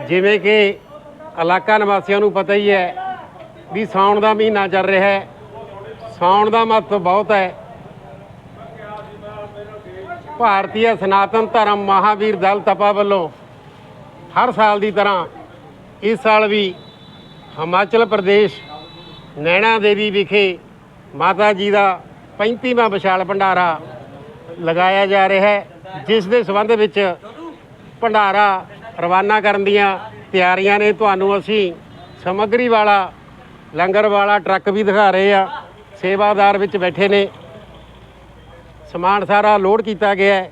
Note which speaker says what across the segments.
Speaker 1: ਜਿਵੇਂ ਕਿ ਇਲਾਕਾ ਨਿਵਾਸੀਆਂ ਨੂੰ ਪਤਾ ਹੀ ਹੈ ਵੀ ਸਾਉਣ ਦਾ ਮਹੀਨਾ ਚੱਲ ਰਿਹਾ ਹੈ। ਸਾਉਣ ਦਾ ਮਹੱਤਵ ਬਹੁਤ ਹੈ। ਭਾਰਤੀ ਸਨਾਤਨ ਧਰਮ ਮਹਾਵੀਰ ਦਲ ਤਪਾ ਵੱਲੋਂ ਹਰ ਸਾਲ ਦੀ ਤਰ੍ਹਾਂ ਇਸ ਸਾਲ ਵੀ ਹਿਮਾਚਲ ਪ੍ਰਦੇਸ਼ ਨੈਣਾ ਦੇਵੀ ਵਿਖੇ ਮਾਤਾ ਜੀ ਦਾ 35ਵਾਂ ਵਿਸ਼ਾਲ ਭੰਡਾਰਾ ਲਗਾਇਆ ਜਾ ਰਿਹਾ ਹੈ, ਜਿਸ ਦੇ ਸੰਬੰਧ ਵਿੱਚ ਭੰਡਾਰਾ ਰਵਾਨਾ ਕਰਨ ਦੀਆਂ ਤਿਆਰੀਆਂ ਨੇ। ਤੁਹਾਨੂੰ ਅਸੀਂ ਸਮੱਗਰੀ ਵਾਲਾ, ਲੰਗਰ ਵਾਲਾ ਟਰੱਕ ਵੀ ਦਿਖਾ ਰਹੇ ਆ ਸੇਵਾਦਾਰ ਵਿੱਚ ਬੈਠੇ ਨੇ। ਸਮਾਨ ਸਾਰਾ ਲੋਡ ਕੀਤਾ ਗਿਆ ਹੈ।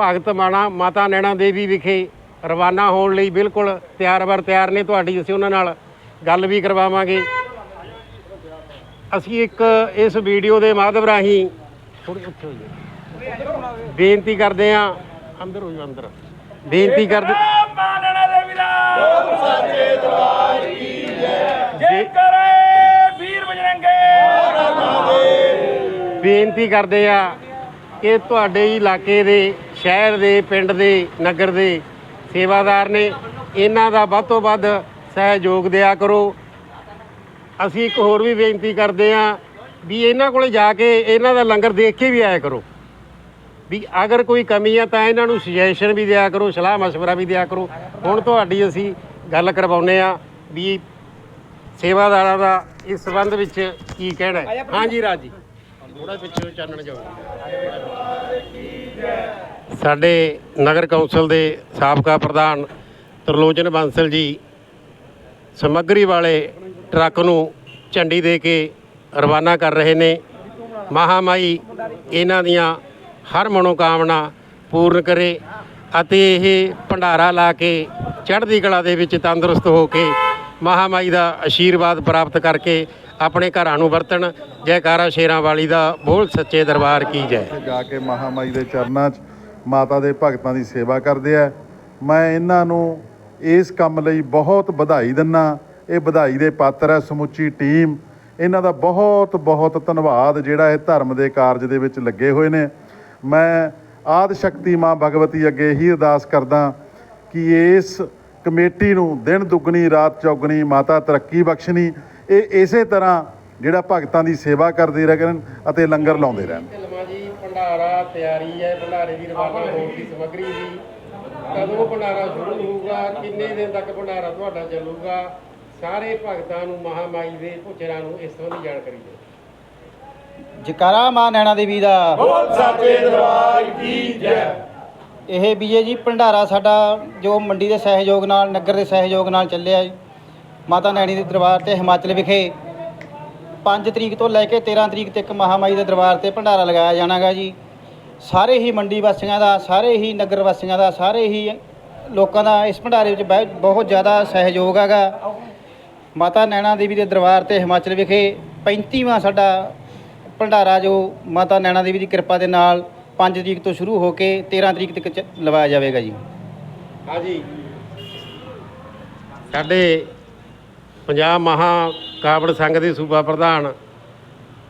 Speaker 1: ਭਗਤ ਮਾਣਾ, ਮਾਤਾ ਨੈਣਾ ਦੇਵੀ ਵਿਖੇ ਰਵਾਨਾ ਹੋਣ ਲਈ ਬਿਲਕੁਲ ਤਿਆਰ ਬਰ ਤਿਆਰ ਨੇ। ਤੁਹਾਡੀ ਅਸੀਂ ਉਹਨਾਂ ਨਾਲ ਗੱਲ ਵੀ ਕਰਵਾਵਾਂਗੇ। ਅਸੀਂ ਇੱਕ ਇਸ ਵੀਡੀਓ ਦੇ ਮਾਧਿਅਮ ਰਾਹੀਂ ਥੋੜੀ ਉੱਥੇ ਹੋ ਜਾਓ ਬੇਨਤੀ ਕਰਦੇ ਹਾਂ। ਅੰਦਰ ਹੋ ਜਾਓ ਅੰਦਰ। ਬੇਨਤੀ ਕਰਦੇ
Speaker 2: ਮਾਨਣਾ ਦਾ ਸੱਚੇ ਦਰਬਾਰ ਕੀ ਜੈ ਜੈ ਕਰੇ ਵੀਰ ਬਜਰੰਗੇ।
Speaker 1: ਬੇਨਤੀ ਕਰਦੇ ਆ ਕਿ ਤੁਹਾਡੇ ਇਲਾਕੇ ਦੇ ਸ਼ਹਿਰ ਦੇ ਪਿੰਡ ਦੇ ਨਗਰ ਦੇ ਸੇਵਾਦਾਰ ਨੇ ਇਹਨਾਂ ਦਾ ਵੱਧ ਤੋਂ ਵੱਧ ਸਹਿਯੋਗ ਦਿਆ ਕਰੋ। ਅਸੀਂ ਇੱਕ ਹੋਰ ਵੀ ਬੇਨਤੀ ਕਰਦੇ ਆ ਵੀ ਇਹਨਾਂ ਕੋਲੇ ਜਾ ਕੇ ਇਹਨਾਂ ਦਾ ਲੰਗਰ ਦੇਖ ਕੇ ਵੀ ਆਇਆ ਕਰੋ। ਵੀ ਅਗਰ ਕੋਈ ਕਮੀ ਆ ਤਾਂ ਇਹਨਾਂ ਨੂੰ ਸੁਜੈਸ਼ਨ ਵੀ ਦਿਆ ਕਰੋ ਸਲਾਹ ਮਸ਼ਵਰਾ ਵੀ ਦਿਆ ਕਰੋ। ਹੁਣ ਤੁਹਾਡੀ ਅਸੀਂ ਗੱਲ ਕਰਵਾਉਨੇ ਆ ਵੀ ਸੇਵਾਦਾਰਾਂ ਦਾ ਇਸ ਸੰਬੰਧ ਵਿੱਚ ਕੀ ਕਹਿਣਾ ਹੈ। ਹਾਂਜੀ ਰਾਜ ਜੀ। ਥੋੜਾ ਪਿੱਛੇ ਚਾਨਣ ਜਾਓ। ਸਾਡੇ ਨਗਰ ਕੌਂਸਲ ਦੇ ਸਾਬਕਾ ਪ੍ਰਧਾਨ ਤਰਲੋਚਨ ਬਾਂਸਲ ਜੀ ਸਮੱਗਰੀ ਵਾਲੇ ਟਰੱਕ ਨੂੰ ਝੰਡੀ ਦੇ ਕੇ ਰਵਾਨਾ ਕਰ ਰਹੇ ਨੇ। ਮਹਾਮਾਈ ਇਹਨਾਂ ਦੀਆਂ ਹਰ ਮਨੋਕਾਮਨਾ ਪੂਰਨ ਕਰੇ ਅਤੇ ਇਹ ਭੰਡਾਰਾ ਲਾ ਕੇ ਚੜ੍ਹਦੀ ਕਲਾ ਦੇ ਵਿੱਚ ਤੰਦਰੁਸਤ ਹੋ ਕੇ ਮਹਾਮਾਈ ਦਾ ਆਸ਼ੀਰਵਾਦ ਪ੍ਰਾਪਤ ਕਰਕੇ ਆਪਣੇ ਘਰਾਂ ਨੂੰ ਵਰਤਣ। ਜੈਕਾਰਾ ਸ਼ੇਰਾਂ ਵਾਲੀ ਦਾ ਬੋਲ ਸੱਚੇ ਦਰਬਾਰ ਕੀ ਜੈ।
Speaker 3: ਜਾ ਕੇ ਮਹਾਮਾਈ ਦੇ ਚਰਨਾਂ 'ਚ ਮਾਤਾ ਦੇ ਭਗਤਾਂ ਦੀ ਸੇਵਾ ਕਰਦੇ ਆ। ਮੈਂ ਇਹਨਾਂ ਨੂੰ ਇਸ ਕੰਮ ਲਈ ਬਹੁਤ ਵਧਾਈ ਦਿੰਨਾ। ਇਹ ਵਧਾਈ ਦੇ ਪਾਤਰ ਹੈ ਸਮੁੱਚੀ ਟੀਮ। ਇਹਨਾਂ ਦਾ ਬਹੁਤ ਬਹੁਤ ਧੰਨਵਾਦ ਜਿਹੜਾ ਇਹ ਧਰਮ ਦੇ ਕਾਰਜ ਦੇ ਵਿੱਚ ਲੱਗੇ ਹੋਏ ਨੇ। ਮੈਂ ਆਦ ਸ਼ਕਤੀ ਮਾਂ ਭਗਵਤੀ ਅੱਗੇ ਹੀ ਅਰਦਾਸ ਕਰਦਾ ਕਿ ਇਸ ਕਮੇਟੀ ਨੂੰ ਦਿਨ ਦੁੱਗਣੀ, ਰਾਤ ਚੌਗਣੀ, ਮਾਤਾ ਤਰੱਕੀ ਬਖਸ਼ਣੀ। ਇਹ ਇਸੇ ਤਰ੍ਹਾਂ ਜਿਹੜਾ ਭਗਤਾਂ ਦੀ ਸੇਵਾ ਕਰਦੇ ਰਹਿਣ ਅਤੇ ਲੰਗਰ ਲਾਉਂਦੇ ਰਹਿਣ।
Speaker 1: ਜੀ, ਭੰਡਾਰਾ ਤਿਆਰੀ ਹੈ, ਭੰਡਾਰੇ ਦੀ ਰਵਾਨਾ ਹੋਣ ਦੀ ਸਮੱਗਰੀ ਦੀ ਕਦੋਂ ਭੰਡਾਰਾ ਸ਼ੁਰੂ ਹੋਊਗਾ, ਕਿੰਨੇ ਦਿਨ ਤੱਕ ਭੰਡਾਰਾ ਤੁਹਾਡਾ ਚੱਲੂਗਾ? ਸਾਰੇ ਭਗਤਾਂ ਨੂੰ ਮਹਾਮਾਈ ਦੇ ਪੁੱਜਰਾਂ ਨੂੰ ਇਸ ਸੰਬੰਧੀ ਜਾਣਕਾਰੀ ਦਿਓ।
Speaker 4: ਜਕਾਰਾ ਮਾਂ ਨੈਣਾ ਦੇਵੀ ਦਾ।
Speaker 2: ਬੋਲ ਸੱਚੇ ਦਰਬਾਰ ਕੀ ਜੈ।
Speaker 4: ਇਹ ਵੀਏ ਜੀ ਭੰਡਾਰਾ ਸਾਡਾ ਜੋ ਮੰਡੀ ਦੇ ਸਹਿਯੋਗ ਨਾਲ ਨਗਰ ਦੇ ਸਹਿਯੋਗ ਨਾਲ ਚੱਲਿਆ ਜੀ। ਮਾਤਾ ਨੈਣੀ ਦੇ ਦਰਬਾਰ ਤੇ ਹਿਮਾਚਲ ਵਿਖੇ 5 ਤਰੀਕ ਤੋਂ ਲੈ ਕੇ 13 ਤਰੀਕ ਤੱਕ ਮਹਾਮਾਈ ਦੇ ਦਰਬਾਰ ਤੇ ਭੰਡਾਰਾ ਲਗਾਇਆ ਜਾਣਾਗਾ ਜੀ। ਸਾਰੇ ਹੀ ਮੰਡੀ ਵਾਸੀਆਂ ਦਾ ਸਾਰੇ ਹੀ ਨਗਰ ਵਾਸੀਆਂ ਦਾ ਸਾਰੇ ਹੀ ਲੋਕਾਂ ਦਾ ਇਸ ਭੰਡਾਰੇ ਵਿੱਚ ਬਹੁਤ- ਬਹੁਤ ਜ਼ਿਆਦਾ ਸਹਿਯੋਗ ਹੈਗਾ। ਮਾਤਾ ਨੈਣਾ ਦੇਵੀ ਦੇ ਦਰਬਾਰ ਤੇ ਹਿਮਾਚਲ ਵਿਖੇ 35ਵਾਂ ਸਾਡਾ ਭੰਡਾਰਾ ਜੋ ਮਾਤਾ ਨੈਣਾ ਦੇਵੀ ਦੀ ਕਿਰਪਾ ਦੇ ਨਾਲ 5 ਤਰੀਕ ਤੋਂ ਸ਼ੁਰੂ ਹੋ ਕੇ 13 ਤਰੀਕ ਤੱਕ ਚ- ਲਵਾਇਆ ਜਾਵੇਗਾ ਜੀ।
Speaker 1: ਹਾਂਜੀ। ਸਾਡੇ ਪੰਜਾਬ ਮਹਾ ਕਾਵੜ ਸੰਘ ਦੇ ਸੂਬਾ ਪ੍ਰਧਾਨ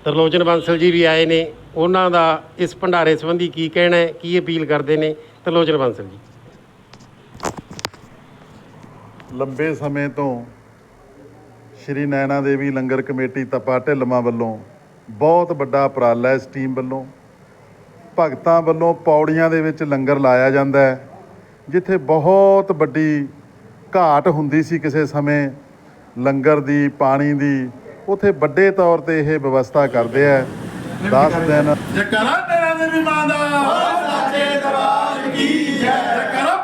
Speaker 1: ਤਰਲੋਚਨ ਬੰਸਲ ਜੀ ਵੀ ਆਏ ਨੇ। ਉਹਨਾਂ ਦਾ ਇਸ ਭੰਡਾਰੇ ਸੰਬੰਧੀ ਕੀ ਕਹਿਣਾ ਹੈ ਕੀ ਅਪੀਲ ਕਰਦੇ ਨੇ ਤਰਲੋਚਨ ਬੰਸਲ ਜੀ?
Speaker 3: ਲੰਬੇ ਸਮੇਂ ਤੋਂ ਸ਼੍ਰੀ ਨੈਣਾ ਦੇਵੀ ਲੰਗਰ ਕਮੇਟੀ ਤਪਾ ਢਿਲਮਾ ਵੱਲੋਂ ਬਹੁਤ ਵੱਡਾ ਉਪਰਾਲਾ ਇਸ ਟੀਮ ਵੱਲੋਂ। ਭਗਤਾਂ ਵੱਲੋਂ ਪੌੜੀਆਂ ਦੇ ਵਿੱਚ ਲੰਗਰ ਲਾਇਆ ਜਾਂਦਾ ਹੈ ਜਿੱਥੇ ਬਹੁਤ ਵੱਡੀ ਘਾਟ ਹੁੰਦੀ ਸੀ ਕਿਸੇ ਸਮੇਂ। ਲੰਗਰ ਦੀ ਪਾਣੀ ਦੀ ਉਥੇ ਵੱਡੇ ਤੌਰ ਤੇ ਇਹ ਵਿਵਸਥਾ ਕਰਦੇ ਆ। 10 ਦਿਨ
Speaker 2: ਜਕਰਾ ਨੈਣਾ ਦੇਵੀ ਮਾਂ ਦਾ। ਸੱਚੇ ਦਰਬਾਰ ਕੀ ਜੈ ਜਕਰਾ